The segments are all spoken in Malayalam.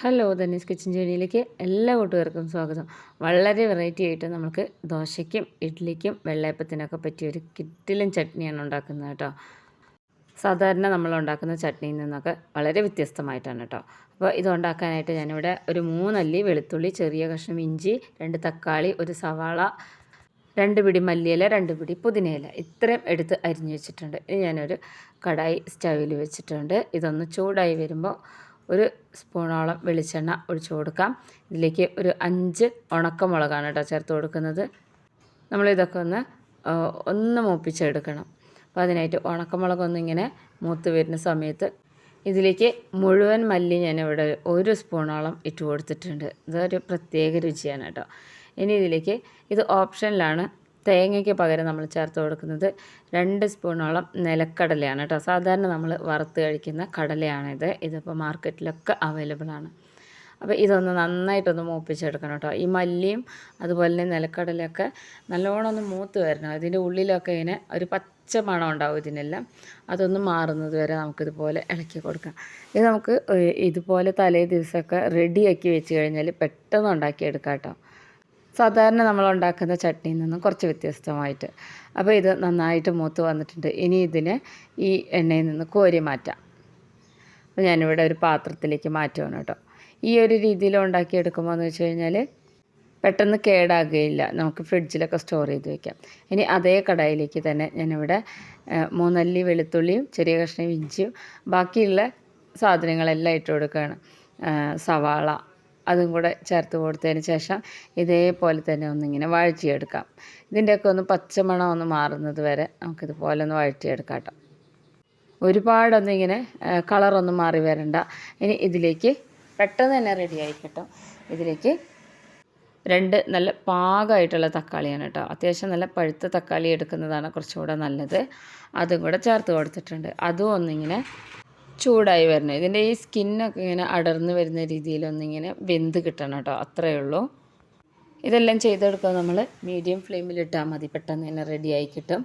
ഹലോ ധനീസ് കിച്ചൻ ജേണിയിലേക്ക് എല്ലാ കൂട്ടുകാർക്കും സ്വാഗതം. വളരെ വെറൈറ്റി ആയിട്ട് നമുക്ക് ദോശയ്ക്കും ഇഡ്ഡലിക്കും വെള്ളയപ്പത്തിനൊക്കെ പറ്റിയ ഒരു കിറ്റിലും ചട്നിയാണ് ഉണ്ടാക്കുന്നത് കേട്ടോ. സാധാരണ നമ്മൾ ഉണ്ടാക്കുന്ന ചട്നിയിൽ നിന്നൊക്കെ വളരെ വ്യത്യസ്തമായിട്ടാണ് കേട്ടോ. അപ്പോൾ ഇത് ഉണ്ടാക്കാനായിട്ട് ഞാനിവിടെ ഒരു മൂന്നല്ലി വെളുത്തുള്ളി ചെറിയ കഷ്ണം ഇഞ്ചി രണ്ട് തക്കാളി ഒരു സവാള രണ്ട് പിടി മല്ലിയില രണ്ട് പിടി പുതിനയില ഇത്രയും എടുത്ത് അരിഞ്ഞു വെച്ചിട്ടുണ്ട്. ഇനി ഞാനൊരു കടായി സ്റ്റവിൽ വെച്ചിട്ടുണ്ട്. ഇതൊന്ന് ചൂടായി വരുമ്പോൾ ഒരു സ്പൂണോളം വെളിച്ചെണ്ണ ഒഴിച്ചു കൊടുക്കാം. ഇതിലേക്ക് ഒരു അഞ്ച് ഉണക്കമുളകാണ് കേട്ടോ ചേർത്ത് കൊടുക്കുന്നത്. നമ്മളിതൊക്കെ ഒന്ന് ഒന്ന് മൂപ്പിച്ചെടുക്കണം. അപ്പോൾ അതിനായിട്ട് ഉണക്കമുളകൊന്നിങ്ങനെ മൂത്ത് വരുന്ന സമയത്ത് ഇതിലേക്ക് മുഴുവൻ മല്ലി ഞാൻ ഇവിടെ ഒരു സ്പൂണോളം ഇട്ട് കൊടുത്തിട്ടുണ്ട്. ഇതൊരു പ്രത്യേക രുചിയാണ് കേട്ടോ. ഇനി ഇതിലേക്ക് ഇത് ഓപ്ഷനിലാണ് തേങ്ങയ്ക്ക് പകരം നമ്മൾ ചേർത്ത് കൊടുക്കുന്നത് രണ്ട് സ്പൂണോളം നിലക്കടലയാണ് കേട്ടോ. സാധാരണ നമ്മൾ വറുത്ത് കഴിക്കുന്ന കടലയാണിത്. ഇതിപ്പോൾ മാർക്കറ്റിലൊക്കെ അവൈലബിൾ ആണ്. അപ്പോൾ ഇതൊന്ന് നന്നായിട്ടൊന്ന് മൂപ്പിച്ചെടുക്കണം കേട്ടോ. ഈ മല്ലിയും അതുപോലെ തന്നെ നിലക്കടലയൊക്കെ നല്ലോണം ഒന്ന് മൂത്ത് വരണം. അതിന്റെ ഉള്ളിലൊക്കെ ഇങ്ങനെ ഒരു പച്ച മണം ഉണ്ടാവും ഇതിനെല്ലാം. അതൊന്ന് മാറുന്നത് വരെ നമുക്കിതുപോലെ ഇളക്കി കൊടുക്കാം. ഇത് നമുക്ക് ഇതുപോലെ തലേ ദിവസമൊക്കെ റെഡിയാക്കി വെച്ച് കഴിഞ്ഞാൽ പെട്ടെന്ന് ഉണ്ടാക്കിയെടുക്കാം കേട്ടോ. സാധാരണ നമ്മൾ ഉണ്ടാക്കുന്ന ചട്നിയിൽ നിന്നും കുറച്ച് വ്യത്യസ്തമായിട്ട്. അപ്പോൾ ഇത് നന്നായിട്ട് മൂത്ത് വന്നിട്ടുണ്ട്. ഇനി ഇതിനെ ഈ എണ്ണയിൽ നിന്ന് കോരി മാറ്റാം. അപ്പോൾ ഞാനിവിടെ ഒരു പാത്രത്തിലേക്ക് മാറ്റുവാണ് കേട്ടോ. ഈ ഒരു രീതിയിൽ ഉണ്ടാക്കിയെടുക്കുമ്പോൾ എന്ന് വെച്ച് കഴിഞ്ഞാൽ പെട്ടെന്ന് കേടാകുകയില്ല. നമുക്ക് ഫ്രിഡ്ജിലൊക്കെ സ്റ്റോർ ചെയ്ത് വെക്കാം. ഇനി അതേ കടായിലേക്ക് തന്നെ ഞാനിവിടെ മൂന്നല്ലി വെളുത്തുള്ളിയും ചെറിയ കഷ്ണം ഇഞ്ചിയും ബാക്കിയുള്ള സാധനങ്ങളെല്ലാം ഇട്ട് കൊടുക്കുകയാണ്. സവാള അതും കൂടെ ചേർത്ത് കൊടുത്തതിന് ശേഷം ഇതേപോലെ തന്നെ ഒന്നിങ്ങനെ വഴറ്റിയെടുക്കാം. ഇതിന്റെയൊക്കെ ഒന്ന് പച്ചമണം ഒന്ന് മാറുന്നത് വരെ നമുക്കിതുപോലെ ഒന്ന് വഴറ്റിയെടുക്കാം കേട്ടോ. ഒരുപാടൊന്നും ഇങ്ങനെ കളറൊന്നും മാറി വരണ്ട. ഇനി ഇതിലേക്ക് പെട്ടെന്ന് തന്നെ റെഡി ആയിക്കട്ടോ. ഇതിലേക്ക് രണ്ട് നല്ല പാകമായിട്ടുള്ള തക്കാളിയാണ് കേട്ടോ. അത്യാവശ്യം നല്ല പഴുത്ത തക്കാളി എടുക്കുന്നതാണ് കുറച്ചുകൂടെ നല്ലത്. അതും കൂടെ ചേർത്ത് കൊടുത്തിട്ടുണ്ട്. അതും ഒന്നിങ്ങനെ ചൂടായി വരണം. ഇതിന്റെ ഈ സ്കിന്നൊക്കെ ഇങ്ങനെ അടർന്നു വരുന്ന രീതിയിലൊന്നിങ്ങനെ വെന്ത് കിട്ടണം കേട്ടോ. അത്രയേ ഉള്ളൂ. ഇതെല്ലാം ചെയ്തെടുക്കുക നമ്മൾ മീഡിയം ഫ്ലെയിമിലിട്ടാൽ മതി. പെട്ടെന്ന് തന്നെ റെഡിയായി കിട്ടും.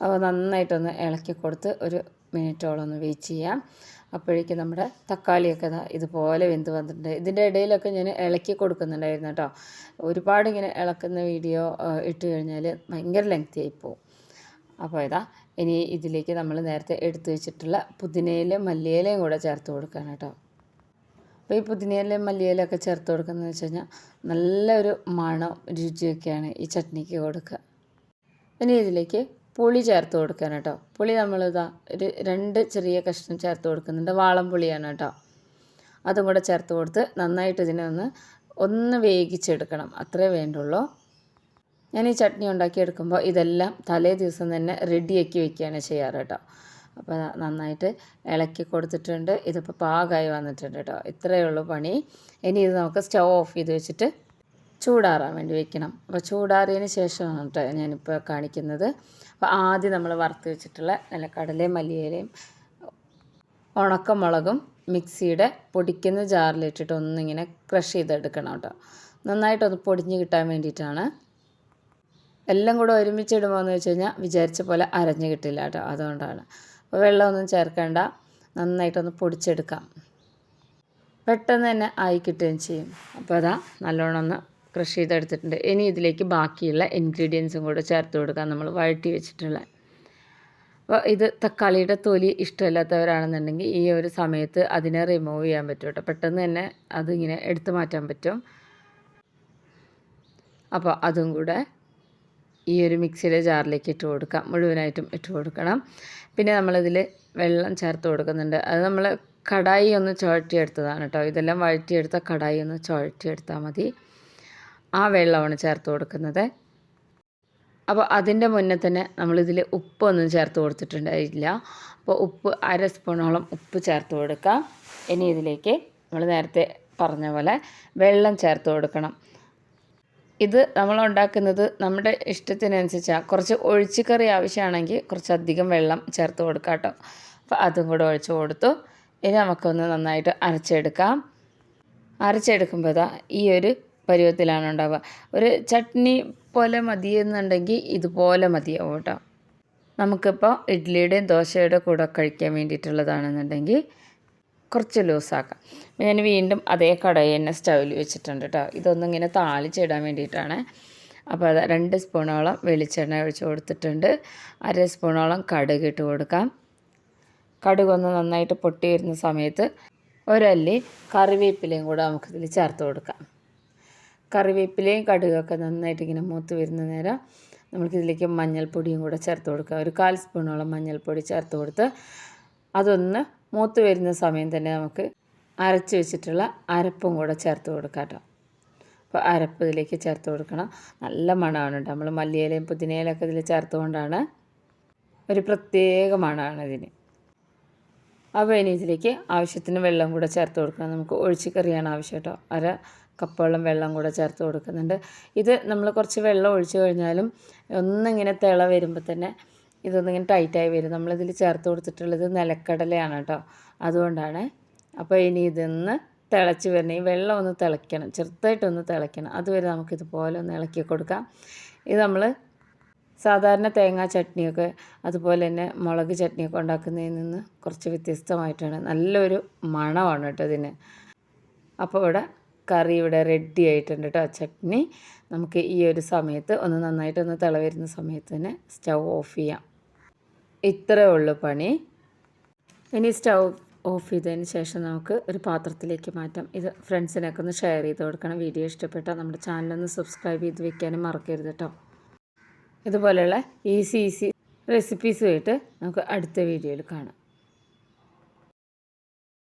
അപ്പോൾ നന്നായിട്ടൊന്ന് ഇളക്കി കൊടുത്ത് ഒരു മിനിറ്റോളം ഒന്ന് വെയിറ്റ് ചെയ്യാം. അപ്പോഴേക്കും നമ്മുടെ തക്കാളിയൊക്കെ ഇതുപോലെ വെന്ത് വന്നിട്ടുണ്ട്. ഇതിന്റെ ഇടയിലൊക്കെ ഞാൻ ഇളക്കി കൊടുക്കുന്നുണ്ടായിരുന്നു കേട്ടോ. ഒരുപാട് ഇങ്ങനെ ഇളക്കുന്ന വീഡിയോ ഇട്ട് കഴിഞ്ഞാൽ ഭയങ്കര ലെങ്തി ആയിപ്പോവും അപ്പോൾ ഇതാ ഇനി ഇതിലേക്ക് നമ്മൾ നേരത്തെ എടുത്തു വെച്ചിട്ടുള്ള പുതിനയിലും മല്ലിയിലയും കൂടെ ചേർത്ത് കൊടുക്കണം കേട്ടോ. അപ്പോൾ ഈ പുതിനയിലയും മല്ലിയിലയൊക്കെ ചേർത്ത് കൊടുക്കുന്നത് വെച്ച് കഴിഞ്ഞാൽ നല്ലൊരു മണം രുചിയൊക്കെയാണ് ഈ ചട്നിക്ക് കൊടുക്കുക. ഇനി ഇതിലേക്ക് പുളി ചേർത്ത് കൊടുക്കാൻ കേട്ടോ. പുളി നമ്മളിതാ ഒരു രണ്ട് ചെറിയ കഷ്ണം ചേർത്ത് കൊടുക്കുന്നുണ്ട്. വാളം പുളിയാണ് കേട്ടോ. അതും കൂടെ ചേർത്ത് കൊടുത്ത് നന്നായിട്ട് ഇതിനെ ഒന്ന് ഒന്ന് വേവിച്ചെടുക്കണം. അത്രേ വേണ്ടുള്ളൂ. ഞാൻ ഈ ചട്നി ഉണ്ടാക്കിയെടുക്കുമ്പോൾ ഇതെല്ലാം തലേ ദിവസം തന്നെ റെഡിയാക്കി വെക്കുകയാണ് ചെയ്യാറ് കേട്ടോ. അപ്പോൾ നന്നായിട്ട് ഇളക്കി കൊടുത്തിട്ടുണ്ട്. ഇതിപ്പോൾ പാകമായി വന്നിട്ടുണ്ട് കേട്ടോ. ഇത്രയേ ഉള്ളൂ പണി. ഇനി ഇത് നമുക്ക് സ്റ്റവ് ഓഫ് ചെയ്ത് വെച്ചിട്ട് ചൂടാറാൻ വേണ്ടി വെക്കണം. അപ്പോൾ ചൂടാറിയതിന് ശേഷമാണ് കേട്ടോ ഞാനിപ്പോൾ കാണിക്കുന്നത്. അപ്പോൾ ആദ്യം നമ്മൾ വറുത്ത് വെച്ചിട്ടുള്ള നല്ല കടലയും മല്ലിയിലയും ഉണക്കമുളകും മിക്സിയുടെ പൊടിക്കുന്ന ജാറിലിട്ടിട്ട് ഒന്നിങ്ങനെ ക്രഷ് ചെയ്തെടുക്കണം കേട്ടോ. നന്നായിട്ടൊന്ന് പൊടിഞ്ഞ് കിട്ടാൻ വേണ്ടിയിട്ടാണ് എല്ലാം കൂടെ ഒരുമിച്ചിടുമ്പോൾ എന്ന് വെച്ച് കഴിഞ്ഞാൽ വിചാരിച്ച പോലെ അരഞ്ഞു കിട്ടില്ല കേട്ടോ അതുകൊണ്ടാണ്. അപ്പോൾ വെള്ളമൊന്നും ചേർക്കേണ്ട നന്നായിട്ടൊന്ന് പൊടിച്ചെടുക്കാം. പെട്ടെന്ന് തന്നെ ആയി കിട്ടുകയും ചെയ്യും. അപ്പോൾ അതാ നല്ലോണം ഒന്ന് ക്രഷ് ചെയ്തെടുത്തിട്ടുണ്ട്. ഇനി ഇതിലേക്ക് ബാക്കിയുള്ള ഇൻഗ്രീഡിയൻസും കൂടെ ചേർത്ത് കൊടുക്കാം നമ്മൾ വഴറ്റി വെച്ചിട്ടുള്ള. അപ്പോൾ ഇത് തക്കാളിയുടെ തൊലി ഇഷ്ടമില്ലാത്തവരാണെന്നുണ്ടെങ്കിൽ ഈ ഒരു സമയത്ത് അതിനെ റിമൂവ് ചെയ്യാൻ പറ്റും കേട്ടോ. പെട്ടെന്ന് തന്നെ അതിങ്ങനെ എടുത്തു മാറ്റാൻ പറ്റും. അപ്പോൾ അതും കൂടെ ഈ ഒരു മിക്സിയുടെ ജാറിലേക്ക് ഇട്ട് കൊടുക്കാം. മുഴുവനായിട്ടും ഇട്ട് കൊടുക്കണം. പിന്നെ നമ്മളിതിൽ വെള്ളം ചേർത്ത് കൊടുക്കുന്നുണ്ട്. അത് നമ്മൾ കടായി ഒന്ന് ചുഴറ്റിയെടുത്തതാണ് കേട്ടോ. ഇതെല്ലാം വഴറ്റിയെടുത്ത കടായി ഒന്ന് ചുഴറ്റിയെടുത്താൽ മതി. ആ വെള്ളമാണ് ചേർത്ത് കൊടുക്കുന്നത്. അപ്പോൾ അതിന്റെ മുന്നേ തന്നെ നമ്മളിതിൽ ഉപ്പൊന്നും ചേർത്ത് കൊടുത്തിട്ടുണ്ടായില്ല. അപ്പോൾ ഉപ്പ് അര സ്പൂണോളം ഉപ്പ് ചേർത്ത് കൊടുക്കാം. ഇനി ഇതിലേക്ക് നമ്മൾ നേരത്തെ പറഞ്ഞ പോലെ വെള്ളം ചേർത്ത് കൊടുക്കണം. ഇത് നമ്മൾ ഉണ്ടാക്കുന്നത് നമ്മുടെ ഇഷ്ടത്തിനനുസരിച്ചാണ് കുറച്ച് ഒഴിച്ചുകറി ആവശ്യമാണെങ്കിൽ കുറച്ചധികം വെള്ളം ചേർത്ത് കൊടുക്കാം കേട്ടോ. അപ്പോൾ അതും കൂടെ ഒഴിച്ച് കൊടുത്തു. ഇനി നമുക്കൊന്ന് നന്നായിട്ട് അരച്ചെടുക്കാം. അരച്ചെടുക്കുമ്പോൾ ഇതാ ഈ ഒരു പരുവത്തിലാണ് ഉണ്ടാവുക. ഒരു ചട്നി പോലെ മതിയെന്നുണ്ടെങ്കിൽ ഇതുപോലെ മതിയാവും കേട്ടോ. നമുക്കിപ്പോൾ ഇഡ്ഡലിയുടെയും ദോശയുടെ കൂടെ കഴിക്കാൻ വേണ്ടിയിട്ടുള്ളതാണെന്നുണ്ടെങ്കിൽ കുറച്ച് ലൂസാക്കാം. ഞാൻ വീണ്ടും അതേ കടയിൽ തന്നെ സ്റ്റൗവിൽ വെച്ചിട്ടുണ്ട് കേട്ടോ ഇതൊന്നും ഇങ്ങനെ താളിച്ചിടാൻ വേണ്ടിയിട്ടാണ്. അപ്പോൾ അത് രണ്ട് സ്പൂണോളം വെളിച്ചെണ്ണ ഒഴിച്ച് കൊടുത്തിട്ടുണ്ട്. അര സ്പൂണോളം കടുക് ഇട്ട് കൊടുക്കാം. കടുക് ഒന്ന് നന്നായിട്ട് പൊട്ടി വരുന്ന സമയത്ത് ഒരല്ലി കറിവേപ്പിലയും കൂടെ നമുക്കിതിൽ ചേർത്ത് കൊടുക്കാം. കറിവേപ്പിലയും കടുകൊക്കെ നന്നായിട്ട് ഇങ്ങനെ മൂത്ത് വരുന്ന നേരം നമുക്കിതിലേക്ക് മഞ്ഞൾപ്പൊടിയും കൂടെ ചേർത്ത് കൊടുക്കാം. ഒരു കാൽ സ്പൂണോളം മഞ്ഞൾപ്പൊടി ചേർത്ത് കൊടുത്ത് അതൊന്ന് മൂത്ത് വരുന്ന സമയം തന്നെ നമുക്ക് അരച്ച് വെച്ചിട്ടുള്ള അരപ്പും കൂടെ ചേർത്ത് കൊടുക്കാം കേട്ടോ. അപ്പോൾ അരപ്പ് ഇതിലേക്ക് ചേർത്ത് കൊടുക്കണം. നല്ല മണമാണ് കേട്ടോ. നമ്മൾ മല്ലിയിലയും പുതിനയിലൊക്കെ ഇതിൽ ചേർത്തുകൊണ്ടാണ് ഒരു പ്രത്യേക മണമാണ് ഇതിന്. അപ്പോൾ ഇനി ഇതിലേക്ക് ആവശ്യത്തിന് വെള്ളം കൂടെ ചേർത്ത് കൊടുക്കണം. നമുക്ക് ഒഴിച്ചിക്കറിയാണ് ആവശ്യം കേട്ടോ. അര കപ്പോളം വെള്ളം കൂടെ ചേർത്ത് കൊടുക്കുന്നുണ്ട്. ഇത് നമ്മൾ കുറച്ച് വെള്ളം ഒഴിച്ചു കഴിഞ്ഞാലും ഒന്നിങ്ങനെ തിള വരുമ്പോൾ തന്നെ ഇതൊന്നിങ്ങനെ ടൈറ്റായി വരും. നമ്മളിതിൽ ചേർത്ത് കൊടുത്തിട്ടുള്ളത് നിലക്കടലയാണ് കേട്ടോ. അതുകൊണ്ടാണ്. അപ്പോൾ ഇനി ഇതൊന്ന് തിളച്ച് വരണം. ഈ വെള്ളം ഒന്ന് തിളയ്ക്കണം. ചെറുതായിട്ടൊന്ന് തിളയ്ക്കണം. അതുവരെ നമുക്കിതുപോലെ ഒന്ന് ഇളക്കി കൊടുക്കാം. ഇത് നമ്മൾ സാധാരണ തേങ്ങാ ചട്നിയൊക്കെ അതുപോലെ തന്നെ മുളക് ചട്നിയൊക്കെ ഉണ്ടാക്കുന്നതിൽ നിന്ന് കുറച്ച് വ്യത്യസ്തമായിട്ടാണ്. നല്ലൊരു മണമാണ് കേട്ടോ ഇതിന്. അപ്പോൾ ഇവിടെ കറി ഇവിടെ റെഡി ആയിട്ടുണ്ട് കേട്ടോ ചട്നി. നമുക്ക് ഈ ഒരു സമയത്ത് ഒന്ന് നന്നായിട്ടൊന്ന് തിള വരുന്ന സമയത്ത് തന്നെ സ്റ്റൗ ഓഫ് ചെയ്യാം. ഇത്രയേ ഉള്ളൂ പണി. ഇനി സ്റ്റൗ ഓഫ് ചെയ്തതിന് ശേഷം നമുക്ക് ഒരു പാത്രത്തിലേക്ക് മാറ്റാം. ഇത് ഫ്രണ്ട്സിനൊക്കെ ഒന്ന് ഷെയർ ചെയ്ത് കൊടുക്കണം. വീഡിയോ ഇഷ്ടപ്പെട്ടാൽ നമ്മുടെ ചാനലൊന്ന് സബ്സ്ക്രൈബ് ചെയ്ത് വെക്കാനും മറക്കരുത് കേട്ടോ ഇതുപോലെയുള്ള ഈസി ഈസി റെസിപ്പീസുമായിട്ട് നമുക്ക് അടുത്ത വീഡിയോയിൽ കാണാം.